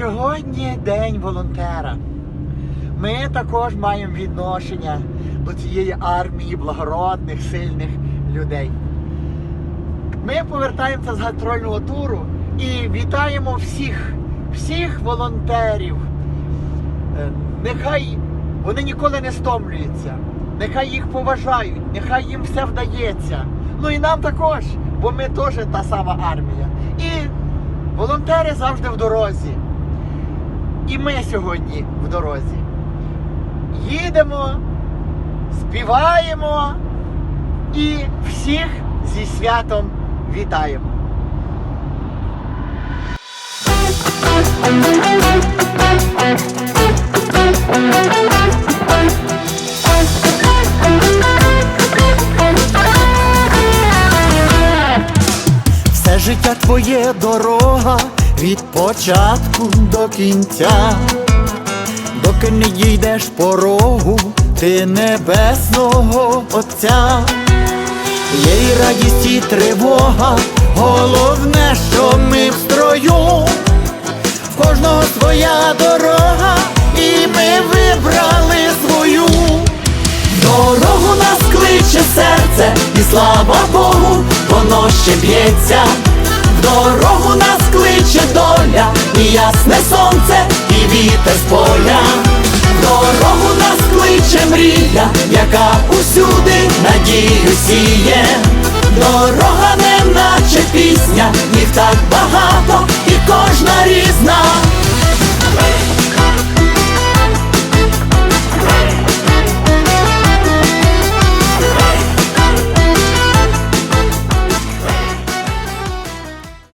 Сьогодні день волонтера. Ми також маємо відношення до цієї армії благородних, сильних людей. Ми повертаємося з гастрольного туру і вітаємо всіх, всіх волонтерів. Е, Нехай вони ніколи не стомлюються, нехай їх поважають, нехай їм все вдається. Ну і нам також, бо ми теж та сама армія. І волонтери завжди в дорозі. І ми сьогодні в дорозі. Їдемо, співаємо і всіх зі святом вітаємо. Все життя твоє дорога від початку до кінця, доки не дійдеш порогу, ти небесного Отця. Є й радість і тривога, головне, що ми в строю, в кожного своя дорога, і ми вибрали свою. Дорогу нас кличе серце, і слава Богу, воно ще б'ється. Дорогу нас ясне сонце, і вітер з поля. Дорогу нас кличе мрія, яка усюди надію сіє. Дорога не наче пісня, їх так багато.